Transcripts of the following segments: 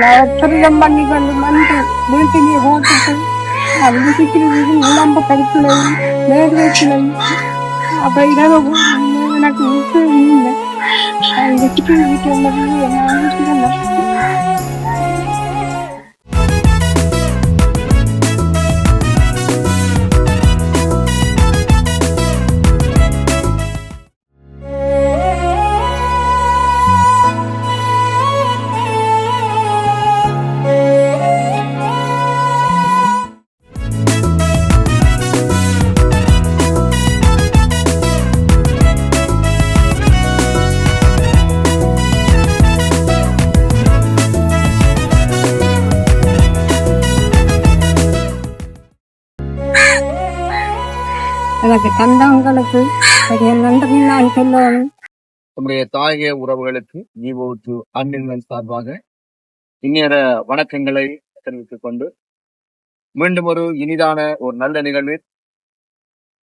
திருடம் பண்ணி கொண்டு வந்து வீட்டிலே போட்டுட்டு அது விசிக்கிறது உடம்ப கருத்துலையும் நேர்வேச்சிலையும் அப்ப இரவு எனக்கு உத்தரவு இல்லை அந்த சிக்கன் வீட்டு உள்ளது என்ன எனக்கு தந்தவங்களுக்கு நன்றி நான் சொல்லுவேன். நம்முடைய தாயக உறவுகளுக்கு ஈவோ டு அன்பின் சார்பாக இந்நேர வணக்கங்களை தெரிவித்துக் கொண்டு மீண்டும் ஒரு இனிதான ஒரு நல்ல நிகழ்வில்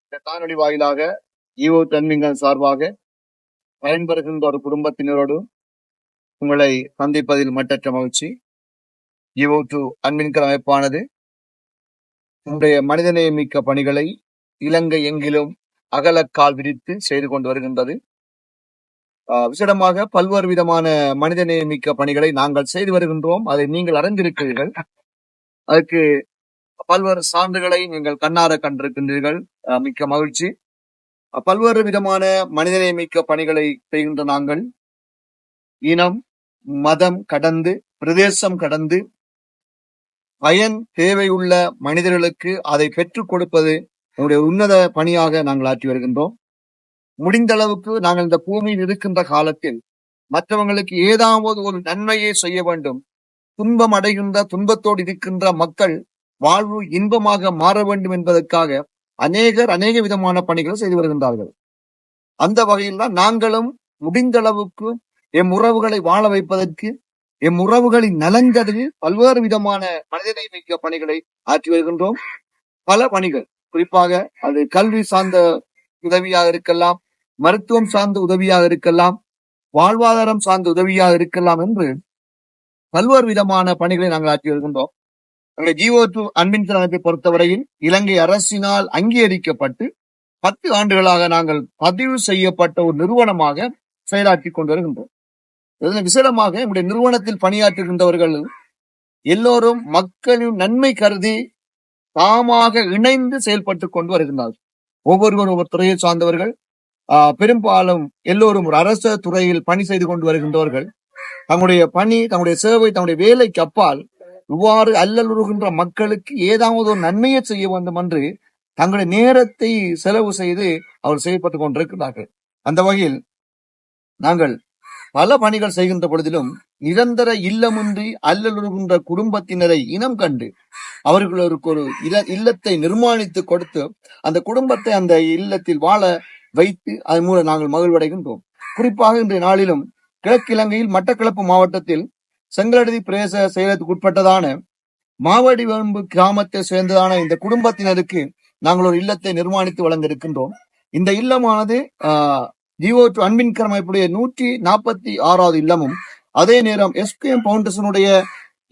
இந்த காணொலி வாயிலாக ஈவோ தன்மிங்கள் சார்பாக பயன்பெறுகின்ற ஒரு குடும்பத்தினரோடு உங்களை சந்திப்பதில் மட்டற்ற மகிழ்ச்சி. ஈவோ டு அன்பின்கள் அமைப்பானது உங்களுடைய மனிதநேயமிக்க பணிகளை இலங்கை எங்கிலும் அகலக்கால் விரித்து செய்து கொண்டு வருகின்றது. விசேடமாக பல்வேறு விதமான மனிதநேயமிக்க பணிகளை நாங்கள் செய்து வருகின்றோம். அதை நீங்கள் அறிந்திருக்கிறீர்கள். அதற்கு பல்வேறு சான்றுகளை நீங்கள் கண்ணார கண்டிருக்கின்றீர்கள். மிக்க மகிழ்ச்சி. பல்வேறு விதமான மனிதநேயமிக்க பணிகளை செய்கின்ற நாங்கள். இனம் மதம் கடந்து பிரதேசம் கடந்து பயன் தேவையுள்ள மனிதர்களுக்கு அதை பெற்றுக் கொடுப்பது என்னுடைய உன்னத பணியாக நாங்கள் ஆற்றி வருகின்றோம். முடிந்த அளவுக்கு நாங்கள் இந்த பூமியில் இருக்கின்ற காலத்தில் மற்றவங்களுக்கு ஏதாவது ஒரு நன்மையை செய்ய வேண்டும். துன்பம் அடைகின்ற துன்பத்தோடு இருக்கின்ற மக்கள் வாழ்வு இன்பமாக மாற வேண்டும் என்பதற்காக அநேகர் அநேக விதமான பணிகளை செய்து வருகின்றார்கள். அந்த வகையில் தான் நாங்களும் முடிந்த அளவுக்கு எம் உறவுகளை வாழ வைப்பதற்கு எம் உறவுகளின் நலன்கருதி பல்வேறு விதமான மனிதனை மிக்க பணிகளை ஆற்றி வருகின்றோம். பல பணிகள். குறிப்பாக அது கல்வி சார்ந்த உதவியாக இருக்கலாம் மருத்துவம் சார்ந்த உதவியாக இருக்கலாம் வாழ்வாதாரம் சார்ந்த உதவியாக இருக்கலாம் என்று பல்வேறு விதமான பணிகளை நாங்கள் ஆற்றி வருகின்றோம். எங்கள் ஜிஓ டூ அன்பின் அமைப்பை பொறுத்தவரையில் இலங்கை அரசினால் அங்கீகரிக்கப்பட்டு பத்து ஆண்டுகளாக நாங்கள் பதிவு செய்யப்பட்ட ஒரு நிறுவனமாக செயலாற்றி கொண்டு வருகின்றோம். இதன் விசேடமாக எங்களுடைய நிறுவனத்தில் பணியாற்றுகின்றவர்கள் எல்லோரும் மக்களின் நன்மை கருதி தாமாக இணைந்து செயல்பட்டு கொண்டு வருகின்றார்கள் ஒவ்வொருவரும் ஒவ்வொரு துறையை சார்ந்தவர்கள் ஆஹ் பெரும்பாலும் எல்லோரும் ஒரு அரச துறையில் பணி செய்து கொண்டு வருகின்றவர்கள். தங்களுடைய பணி தங்களுடைய சேவை தங்களுடைய வேலைக்கு அப்பால் இவ்வாறு அல்லலுறுகின்ற மக்களுக்கு ஏதாவது ஒரு நன்மையை செய்ய வேண்டும் என்று தங்களுடைய நேரத்தை செலவு செய்து அவர் செயல்பட்டு கொண்டிருக்கிறார்கள். அந்த வகையில் நாங்கள் பல பணிகள் செய்கின்ற பொழுதிலும் நிரந்தர இல்லமின்றி அல்லலுறுகின்ற குடும்பத்தினரை இனம் கண்டு அவர்களுக்கு ஒரு இல்லத்தை நிர்மாணித்து கொடுத்து அந்த குடும்பத்தை அந்த இல்லத்தில் வாழ வைத்து அதன் மூலம் நாங்கள் மகிழ்வடைகின்றோம். குறிப்பாக இன்றைய நாளிலும் கிழக்கிழங்கையில் மட்டக்களப்பு மாவட்டத்தில் செங்கலடி பிரதேச செயலத்துக்குட்பட்டதான மாவடிவம்பு கிராமத்தை சேர்ந்ததான இந்த குடும்பத்தினருக்கு நாங்கள் ஒரு இல்லத்தை நிர்மாணித்து வழங்க இருக்கின்றோம் இந்த இல்லமானது ஜியோ டு அன்பின் கரமைப்புடைய நூற்றி நாற்பத்தி ஆறாவது இல்லமும் அதே நேரம் எஸ்கேஎம் பவுண்டேஷனுடைய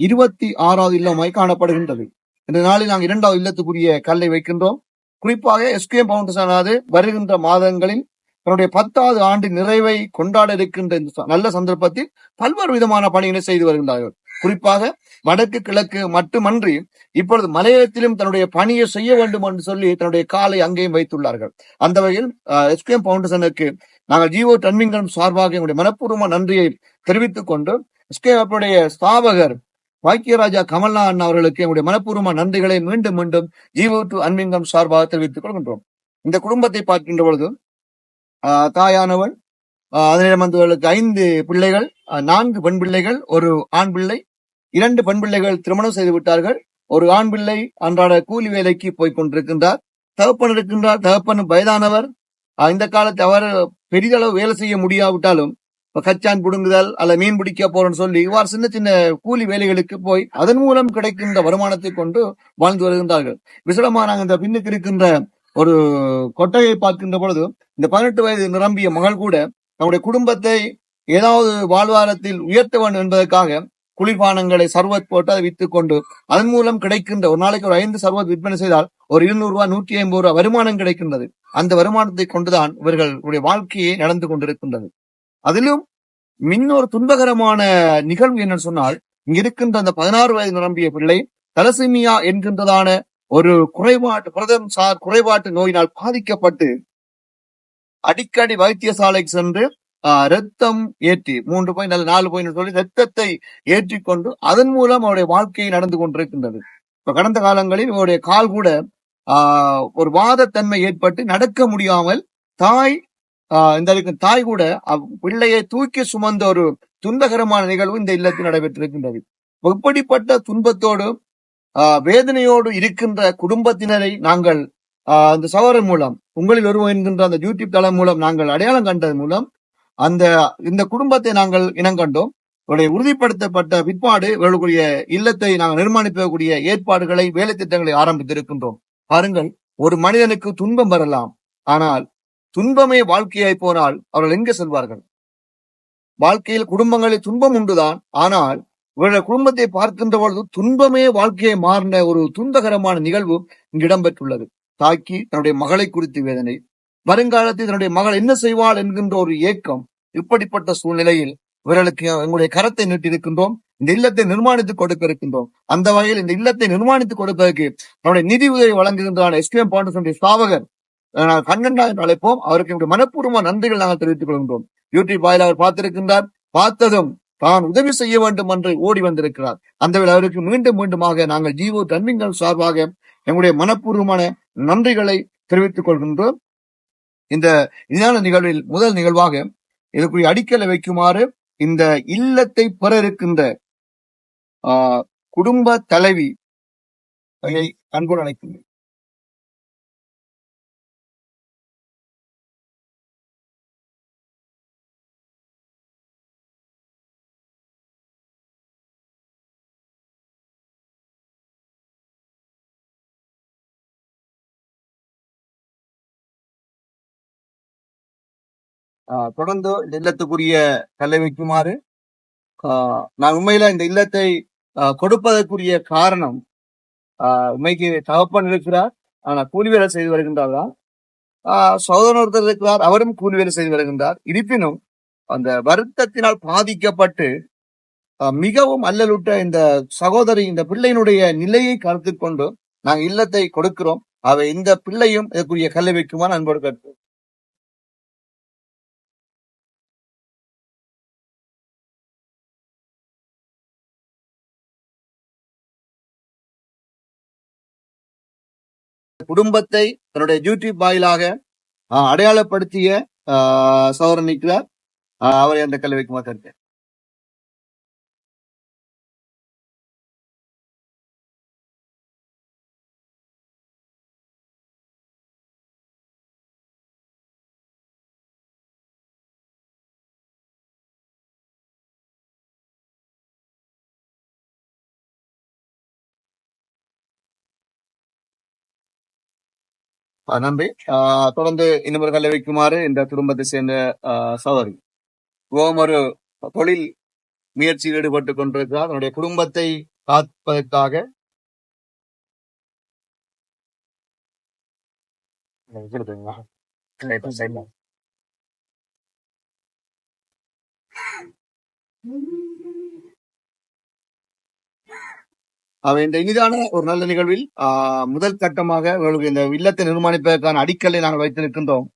இருபத்தி ஆறாவது இல்லமாய் காணப்படுகின்றது. இந்த நாளில் நாங்கள் இரண்டாவது இல்லத்துக்குரிய கல்லை வைக்கின்றோம். குறிப்பாக எஸ்கேஎம் பவுண்டேஷனானது வருகின்ற மாதங்களில் தன்னுடைய பத்தாவது ஆண்டு நிறைவை கொண்டாட இருக்கின்ற இந்த ச- நல்ல சந்தர்ப்பத்தில் பல்வேறு விதமான பணிகளை செய்து வருகின்றார்கள். குறிப்பாக வடக்கு கிழக்கு மட்டுமன்றி இப்பொழுது மலையத்திலும் தன்னுடைய பணியை செய்ய வேண்டும் என்று சொல்லி தன்னுடைய காலை அங்கேயும் வைத்துள்ளார்கள். அந்த வகையில் எஸ்கேஎம் பவுண்டேஷனுக்கு நாங்கள் ஜீவோ டன்மிங்கம் சார்பாக எங்களுடைய மனப்பூர்வமான நன்றியை தெரிவித்துக் கொண்டு எஸ்கேஎஃப் ஸ்தாபகர் பாக்கியராஜா கமல்நாதன் அவர்களுக்கு எங்களுடைய மனப்பூர்வமான நன்றிகளை மீண்டும் மீண்டும் ஜீவோ டு அன்மிங்கம் சார்பாக தெரிவித்துக் கொள்கின்றோம். இந்த குடும்பத்தை பார்க்கின்ற பொழுது தாயானவள். ஆஹ் அதனிடம் வந்தவர்களுக்கு ஐந்து பிள்ளைகள் நான்கு பெண் பிள்ளைகள் ஒரு ஆண் பிள்ளை இரண்டு பெண் பிள்ளைகள் திருமணம் செய்து விட்டார்கள். ஒரு ஆண் பிள்ளை அன்றாட கூலி வேலைக்கு போய் கொண்டிருக்கின்றார். தகப்பன் இருக்கின்றார். தகப்பன் வயதானவர். இந்த காலத்தை அவர் பெரிதளவு வேலை செய்ய முடியாவிட்டாலும் இப்ப கச்சான் புடுங்குதல் அல்ல மீன் பிடிக்க போறோம்னு சொல்லி இவ்வாறு சின்ன சின்ன கூலி வேலைகளுக்கு போய் அதன் மூலம் கிடைக்கின்ற வருமானத்தை கொண்டு வாழ்ந்து வருகின்றார்கள். விசடமா நாங்கள் இந்த பின்னுக்கு இருக்கின்ற ஒரு கொட்டையை பார்க்கின்ற பொழுது இந்த பதினெட்டு வயது நிரம்பிய மகள் கூட தன்னுடைய குடும்பத்தை ஏதாவது வாழ்வாரத்தில் உயர்த்த வேண்டும் என்பதற்காக குளிர்பானங்களை சர்வத் போட்டு அதை வித்து கொண்டு அதன் மூலம் கிடைக்கின்ற ஒரு நாளைக்கு ஒரு ஐந்து சர்வத் விற்பனை செய்தால் ஒரு இருநூறு ரூபாய் நூற்றி ஐம்பது ரூபாய் வருமானம் கிடைக்கின்றது. அந்த வருமானத்தை கொண்டுதான் இவர்களுடைய வாழ்க்கையை நடந்து கொண்டிருக்கின்றது. அதிலும் மின்னொரு துன்பகரமான நிகழ்வு என்னன்னு சொன்னால் இங்க இருக்கின்ற அந்த பதினாறு வயது நிரம்பிய பிள்ளை தலசிமியா என்கின்றதான ஒரு குறைபாட்டு புரதம் சார் குறைபாட்டு நோயினால் பாதிக்கப்பட்டு அடிக்கடி வைத்தியசாலைக்கு சென்று ஆஹ், ரத்தம் ஏற்றி மூன்று பாயிண்ட் அல்லது நாலு பாயிண்ட் சொல்லி ரத்தத்தை ஏற்றிக்கொண்டு அதன் மூலம் அவருடைய வாழ்க்கையை நடந்து கொண்டிருக்கின்றது. இப்ப கடந்த காலங்களில் இவருடைய கால் கூட ஆஹ், ஒரு வாதத்தன்மை ஏற்பட்டு நடக்க முடியாமல் தாய் ஆஹ், இந்த தாய் கூட பிள்ளையை தூக்கி சுமந்த ஒரு துன்பகரமான நிகழ்வு இந்த இல்லத்தில் நடைபெற்றிருக்கின்றது. இப்படிப்பட்ட துன்பத்தோடு வேதனையோடு இருக்கின்ற குடும்பத்தினரை நாங்கள் ஆஹ், அந்த சகோதரன் மூலம் உங்களில் ஒருவன் என்கின்ற அந்த யூடியூப் தளம் மூலம் நாங்கள் அடையாளம் கண்டது மூலம் அந்த இந்த குடும்பத்தை நாங்கள் இனங்கண்டோம் இவருடைய உறுதிப்படுத்தப்பட்ட பிற்பாடு இவர்களுடைய இல்லத்தை நாங்கள் நிர்மாணிக்கக்கூடிய ஏற்பாடுகளை வேலை திட்டங்களை ஆரம்பித்திருக்கின்றோம். பாருங்கள் ஒரு மனிதனுக்கு துன்பம் வரலாம். ஆனால் துன்பமே வாழ்க்கையாய் போனால் அவர்கள் எங்கே செல்வார்கள்? வாழ்க்கையில் குடும்பங்களில் துன்பம் உண்டுதான். ஆனால் இவருடைய குடும்பத்தை பார்க்கின்ற பொழுது துன்பமே வாழ்க்கையை மாறின ஒரு துன்பகரமான நிகழ்வு இங்கு இடம்பெற்றுள்ளது. தாக்கி தன்னுடைய மகளை குறித்து வேதனை. வருங்காலத்தில் தன்னுடைய மகள் என்ன செய்வாள் என்கின்ற ஒரு ஏக்கம் இப்படிப்பட்ட சூழ்நிலையில் இவர்களுக்கு எங்களுடைய கரத்தை நீட்டிருக்கின்றோம் இந்த இல்லத்தை நிர்மாணித்துக் கொடுக்க இருக்கின்றோம் அந்த வகையில் இந்த இல்லத்தை நிர்மாணித்துக் கொடுப்பதற்கு நம்முடைய நிதி உதவி வழங்குகின்ற எஸ்பிஎம் பாண்டசனுடைய ஸ்தாபகர் கண்ணண்டா என்று அழைப்போம். அவருக்கு என்னுடைய மனப்பூர்வமான நன்றிகள் நாங்கள் தெரிவித்துக் கொள்கின்றோம். யூடியூப் வாயிலாக அவர் பார்த்திருக்கின்றார். பார்த்ததும் தான் உதவி செய்ய வேண்டும் என்று ஓடி வந்திருக்கிறார். அந்த வேளை அவருக்கு மீண்டும் மீண்டுமாக நாங்கள் ஜீவோ தன்மிங்கள் சார்பாக எங்களுடைய மனப்பூர்வமான நன்றிகளை தெரிவித்துக் கொள்கின்றோம். இந்த இதான நிகழ்வில் முதல் நிகழ்வாக இதற்குரிய அடிக்கலை வைக்குமாறு இந்த இல்லத்தை பெற இருக்கின்ற ஆஹ், குடும்ப தலைவி ஐயை அன்போடு அழைக்கின்றேன். தொடர்ந்து இந்த இல்லத்துக்குரிய கல்லை வைக்குமாறு ஆஹ், நான் உண்மையில இந்த இல்லத்தை ஆஹ், கொடுப்பதற்குரிய காரணம் ஆஹ், உண்மைக்கு தகப்பன் இருக்கிறார். ஆனா கூலி வேலை செய்து வருகின்றாரா ஆஹ், ஒருத்தர் இருக்கிறார். அவரும் கூலி வேலை செய்து வருகின்றார். இருப்பினும் அந்த வருத்தத்தினால் பாதிக்கப்பட்டு மிகவும் அல்லலுட்ட இந்த சகோதரி இந்த பிள்ளையினுடைய நிலையை கருத்து கொண்டு நாங்கள் இல்லத்தை கொடுக்கிறோம். அவை இந்த பிள்ளையும் இதற்குரிய கல்லை வைக்குமாறு அன்போடு கேட்போம் குடும்பத்தை தன்னுடைய டியூட்டி பாயிலாக ஆஹ், அடையாளப்படுத்திய ஆஹ், சகோதரன் அவரை அந்த கல்வி வைக்குமாறு கேட்கிறேன். நம்பி நன்றி. ஆஹ், தொடர்ந்து இன்னொரு கல்வி வைக்குமாறு இந்த குடும்பத்தை சேர்ந்த ஆஹ், சகோதரி. இவரும் ஒரு தொழில் முயற்சியில் ஈடுபட்டு கொண்டிருக்கிறார். தன்னுடைய குடும்பத்தை காப்பதற்காக. இந்த இனிதான ஒரு நல்ல நிகழ்வில் முதல் கட்டமாக உங்களுக்கு இந்த இல்லத்தை நிர்மாணிப்பதற்கான அடிக்கல்லை நாங்கள் வைத்திருக்கின்றோம்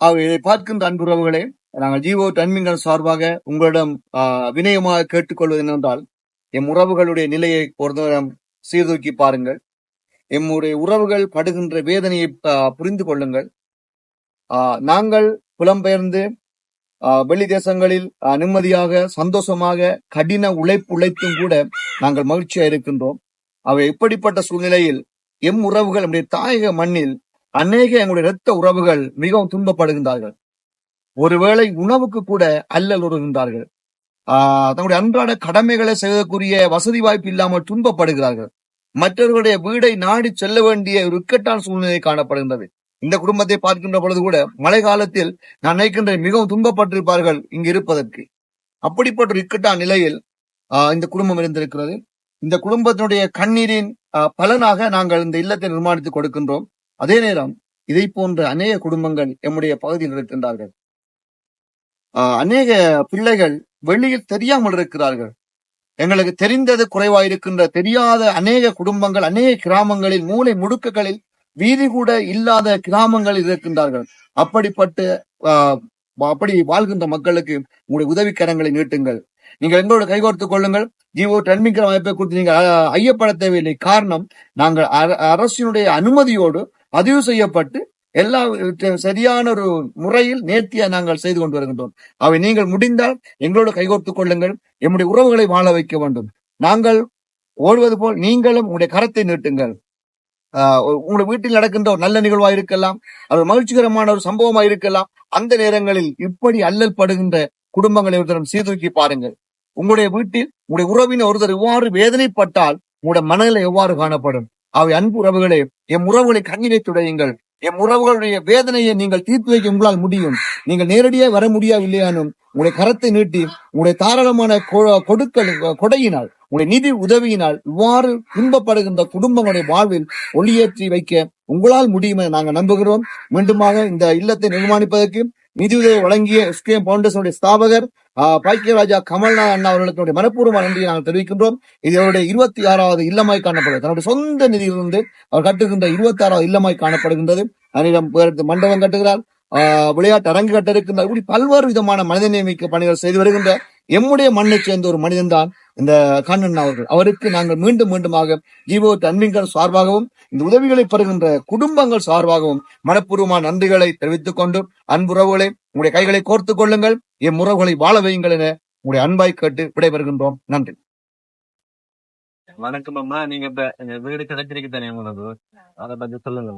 அவை இதை பார்க்கின்ற அன்புறவுகளே நாங்கள் ஜீவோ தன்மிங்கள் சார்பாக உங்களிடம் ஆஹ், வினயமாக கேட்டுக்கொள்வது என்னென்றால் எம் உறவுகளுடைய நிலையை ஒரு நேரம் சீர்தூக்கி பாருங்கள். எம்முடைய உறவுகள் படுகின்ற வேதனையை ஆஹ், புரிந்து கொள்ளுங்கள். ஆஹ், நாங்கள் புலம்பெயர்ந்து வெளி தேசங்களில் நிம்மதியாக சந்தோஷமாக கடின உழைப்பு உழைத்தும் கூட நாங்கள் மகிழ்ச்சியா இருக்கின்றோம். அவை இப்படிப்பட்ட சூழ்நிலையில் எம் உறவுகள் நம்முடைய தாயக மண்ணில் அநேக எங்களுடைய இரத்த உறவுகள் மிகவும் துன்பப்படுகின்றார்கள். ஒருவேளை உணவுக்கு கூட அல்லல் உறுகின்றார்கள் ஆஹ் தங்களுடைய அன்றாட கடமைகளை செய்வதற்குரிய வசதி வாய்ப்பு இல்லாமல் துன்பப்படுகிறார்கள். மற்றவர்களுடைய வீடை நாடி செல்ல வேண்டிய ஒரு இக்கட்டான சூழ்நிலை காணப்படுகின்றது. இந்த குடும்பத்தை பார்க்கின்ற பொழுது கூட மழை காலத்தில் நான் நினைக்கின்ற மிகவும் துன்பப்பட்டிருப்பார்கள் இங்கு இருப்பதற்கு. அப்படிப்பட்ட ஒரு இக்கட்டான நிலையில் ஆஹ் இந்த குடும்பம் இருந்திருக்கிறது. இந்த குடும்பத்தினுடைய கண்ணீரின் பலனாக நாங்கள் இந்த இல்லத்தை நிர்மாணித்து கொடுக்கின்றோம். அதே நேரம் இதை போன்ற அநேக குடும்பங்கள் எம்முடைய பகுதியில் இருக்கின்றார்கள். ஆஹ் அநேக பிள்ளைகள் வெளியில் தெரியாமல் இருக்கிறார்கள். எங்களுக்கு தெரிந்தது குறைவாயிருக்கின்ற தெரியாத அநேக குடும்பங்கள் அநேக கிராமங்களில் மூளை முடுக்குகளில் வீதி கூட இல்லாத கிராமங்களில் இருக்கின்றார்கள். அப்படிப்பட்ட அப்படி வாழ்கின்ற மக்களுக்கு உங்களுடைய உதவி கரங்களை நீட்டுங்கள். நீங்கள் எங்களோட கைகோர்த்துக் கொள்ளுங்கள். ஜீவோ டன்மிங்கிற அமைப்பை குறித்து நீங்கள் ஐயப்பட தேவையில்லை காரணம் நாங்கள் அர- அரசினுடைய அனுமதியோடு பதிவு செய்யப்பட்டு எல்லா சரியான ஒரு முறையில் நேர்த்தியா நாங்கள் செய்து கொண்டு வருகின்றோம். அவை நீங்கள் முடிந்தால் எங்களோடு கைகோர்த்துக் கொள்ளுங்கள். எம்முடைய உறவுகளை வாழ வைக்க வேண்டும். நாங்கள் ஓடுவது போல் நீங்களும் உங்களுடைய கரத்தை நீட்டுங்கள். உங்களுடைய வீட்டில் நடக்கின்ற ஒரு நல்ல நிகழ்வா இருக்கலாம் அது மகிழ்ச்சிகரமான ஒரு சம்பவமா இருக்கலாம் அந்த நேரங்களில் இப்படி அல்லல் படுகின்ற குடும்பங்களை ஒருத்தரம் சீர்தூக்கி பாருங்கள். உங்களுடைய வீட்டில் உங்களுடைய உறவினர் ஒருத்தர் இவ்வாறு வேதனைப்பட்டால் உங்களுடைய மனதில் எவ்வாறு காணப்படும்? அவை அன்பு உறவுகளே எம் உறவுகளை கண்ணீரை துடையுங்கள் எம் உறவுகளுடைய வேதனையை நீங்கள் தீர்த்து வைக்க உங்களால் முடியும். நீங்கள் நேரடியாக வர முடியவில்லையானும் உங்களுடைய கரத்தை நீட்டி உங்களுடைய தாராளமான கொ- கொடுக்கல் கொடையினால் உங்களுடைய நிதி உதவியினால் இவ்வாறு துன்பப்படுகின்ற குடும்பங்களுடைய வாழ்வில் ஒளியேற்றி வைக்க உங்களால் முடியும் என நாங்கள் நம்புகிறோம். மீண்டுமாக இந்த இல்லத்தை நிர்மாணிப்பதற்கு நிதியுதவி வழங்கிய எஸ்கேஎம் பவுண்டேஷனுடைய ஸ்தாபகர் ஆஹ், பாக்கியராஜா கமல்நாத் அண்ணா அவர்களுக்கு என்னுடைய மனப்பூர்வமான நன்றியை நாங்கள் தெரிவிக்கின்றோம். இது அவருடைய இருபத்தி ஆறாவது இல்லமாய் காணப்படுகிறது. தன்னுடைய சொந்த நிதியிலிருந்து அவர் கட்டுகின்ற இருபத்தி ஆறாவது இல்லமாய் காணப்படுகின்றது. அதனிடம் மண்டபம் கட்டுகிறார். ஆஹ், விளையாட்டு அரங்கு கட்ட இருக்கின்றார் இப்படி பல்வேறு விதமான மனித நியமிக்க பணிகள் செய்து வருகின்ற எம்முடைய மண்ணைச் சேர்ந்த ஒரு மனிதன் தான் இந்த கண்ணன் அவர்கள். அவருக்கு நாங்கள் மீண்டும் மீண்டுமாக ஜீவோ அன்பிங்கர் சார்பாகவும் இந்த உதவிகளை பெறுகின்ற குடும்பங்கள் சார்பாகவும் மனப்பூர்வமான நன்றிகளை தெரிவித்துக் கொண்டு அன்புறவுகளை உங்களுடைய கைகளை கோர்த்துக் கொள்ளுங்கள். எம் உறவுகளை வாழ வையுங்கள் என உங்களுடைய அன்பாய் கேட்டு விடைபெறுகின்றோம். நன்றி. வணக்கம் அம்மா. நீங்க இப்ப வீடு கிடைச்சிருக்கு தானே உங்களுக்கு அதை பத்தி சொல்லுங்க.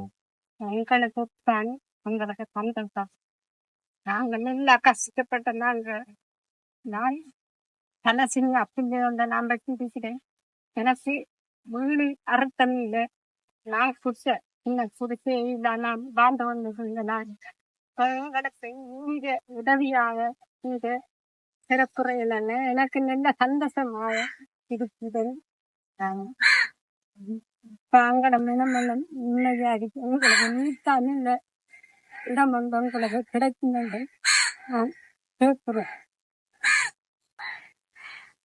எங்களுக்கு தான் உங்களுக்கு சந்தோஷம் நாங்கள் எல்லாம் கஷ்டப்பட்ட நாங்கள் நான் தலசிங்க அப்படிங்க நான் பற்றி பேசுகிறேன். எனக்கு வீடு அறுத்தம் இல்லை. நான் குடிச்ச இன்னும் குடிச்சே இல்லை. நான் வாழ்ந்து வந்து நான் இப்ப இங்க உதவியாக இங்க சிறப்புறையில் எனக்கு நல்ல சந்தோஷமாக இருக்குது ஆமா. இப்ப அங்கட மினமலம் உண்மையா இருக்கு உங்களுக்கு நீட்டான இல்ல இடம் வந்து உங்களுக்கு கிடைக்கும் நான் கேட்குறேன்.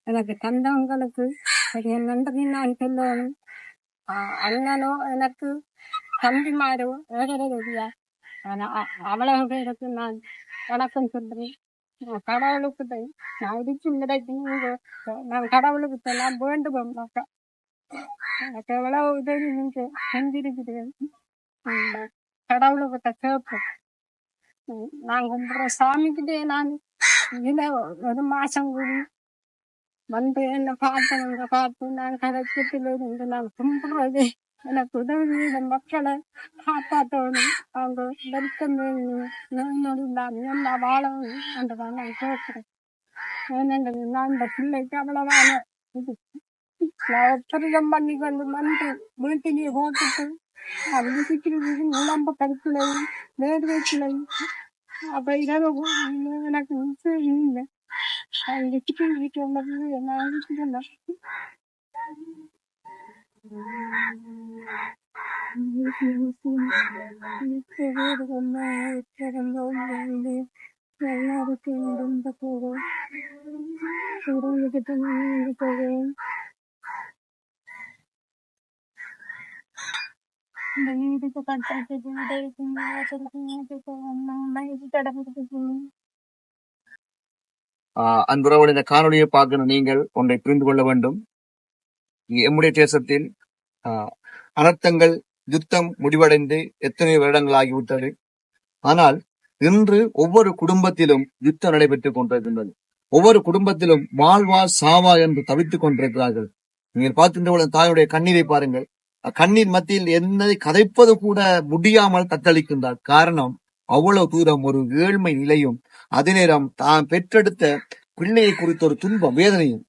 எனக்கு தந்தவங்களுக்கு பெரிய நன்றி நான் சொல்லணும் அண்ணனோ எனக்கு தம்பிமாரோ ஏழரையா அவ்வளவு பேருக்கு நான் வணக்கம் சொல்றேன். கடவுளுக்கு தான் நான் இடிச்சு கிடைக்கும் நான் கடவுளுக்கு எல்லாம் வேண்டுவோம் மக்கா எனக்கு எவ்வளவு உதவி நீங்க செஞ்சிருக்கிறீர்கள் கடவுளுக்கு கேட்போம். நான் கும்பிடுற சாமிக்கிட்டே நான் இதுல ஒரு மாசம் கூடி வந்து என்ன பார்த்தவங்க பார்த்து நான் கடைக்கத்தில் இருந்து நான் கும்பிடுறது எனக்கு உதவி மக்களை காப்பாற்றணும் அவங்க வெறுக்கம் நோய் இல்லாம என்ன வாழணும் என்றதான் நான் கேட்கிறேன் ஏனென்றால் நான் இந்த பிள்ளைக்கு அவ்வளவான இது நான் ஒப்பரிதம் பண்ணி கொண்டு வந்து வீட்டிலேயே போட்டுட்டு அது சிக்கிறது உடம்பு கருத்துலையும் வேர்வைக்குலையும் அப்ப இரவு எனக்கு இல்லை Hayır, bütün videoları yiyorum. வீட்டுக்கு ஆஹ் இந்த காணொலியை பார்க்கிற நீங்கள் ஒன்றை புரிந்து கொள்ள வேண்டும். எம்முடைய தேசத்தில் ஆஹ் அனர்த்தங்கள் யுத்தம் முடிவடைந்து எத்தனை வருடங்கள் ஆகிவிட்டது. ஆனால் இன்று ஒவ்வொரு குடும்பத்திலும் யுத்தம் நடைபெற்றுக் கொண்டிருக்கின்றது. ஒவ்வொரு குடும்பத்திலும் வாழ்வா சாவா என்று தவித்துக் கொண்டிருக்கிறார்கள். நீங்கள் பார்க்கின்ற தாயுடைய கண்ணீரை பாருங்கள். கண்ணீர் மத்தியில் என்னை கதைப்பது கூட முடியாமல் தத்தளிக்கின்றார். காரணம் அவ்வளவு தூரம் ஒரு ஏழ்மை நிலையும் அதே நேரம் தான் பெற்றெடுத்த பிள்ளையை குறித்த ஒரு துன்பம் வேதனையும்.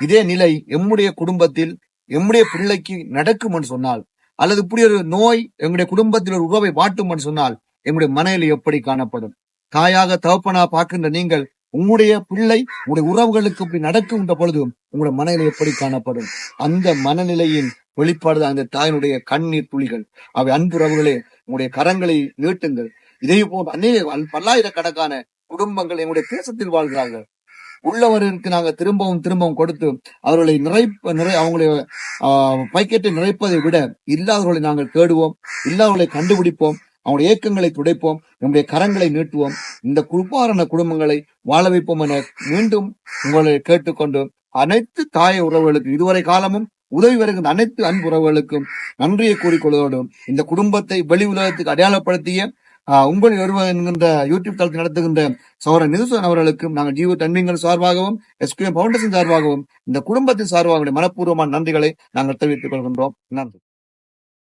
இதே நிலை எம்முடைய குடும்பத்தில் எம்முடைய பிள்ளைக்கு நடக்கும் சொன்னால் அல்லது இப்படி ஒரு நோய் எங்களுடைய குடும்பத்தில் ஒரு உறவை வாட்டும் சொன்னால் எங்களுடைய மனநிலை எப்படி காணப்படும்? தாயாக தகப்பனா பார்க்கின்ற நீங்கள் உங்களுடைய பிள்ளை உங்களுடைய உறவுகளுக்கு இப்படி நடக்குகின்ற பொழுது உங்களுடைய மனநிலை எப்படி காணப்படும்? அந்த மனநிலையின் வெளிப்பாடு அந்த தாயினுடைய கண்ணீர் துளிகள். அவை அன்புறவுகளே உங்களுடைய கரங்களை நீட்டுங்கள். இதே போல் அநேக பல்லாயிரக்கணக்கான குடும்பங்கள் எங்களுடைய தேசத்தில் வாழ்கிறார்கள். உள்ளவருக்கு நாங்கள் திரும்பவும் திரும்பவும் கொடுத்து அவர்களை நிறைப்ப நிறை அவங்களுடைய ஆஹ், பைக்கெட்டை நிறைப்பதை விட இல்லாதவர்களை நாங்கள் தேடுவோம். இல்லாதவர்களை கண்டுபிடிப்போம். அவங்களுடைய இயக்கங்களை துடைப்போம். நம்முடைய கரங்களை நீட்டுவோம். இந்த குழுப்பாரண குடும்பங்களை வாழ வைப்போம் என மீண்டும் உங்களை கேட்டுக்கொண்டு அனைத்து தாய உறவுகளுக்கு இதுவரை காலமும் உதவி வருகின்ற அனைத்து அன்புறவுகளுக்கும் நன்றியை கூறிக்கொள்வதோடும் இந்த குடும்பத்தை வெளி உலகத்துக்கு அடையாளப்படுத்திய ஆஹ், உங்கள் ஒருவர் என்கின்ற யூடியூப் தளத்தில் நடத்துகின்ற சோர நிதுசன் அவர்களுக்கும் நாங்கள் ஜீவ தன்மீன்கள் சார்பாகவும் எஸ்கியூஎம் பவுண்டேஷன் சார்பாகவும் இந்த குடும்பத்தின் சார்பாக மனப்பூர்வமான நன்றிகளை நாங்கள் தெரிவித்துக் கொள்கின்றோம். நன்றி.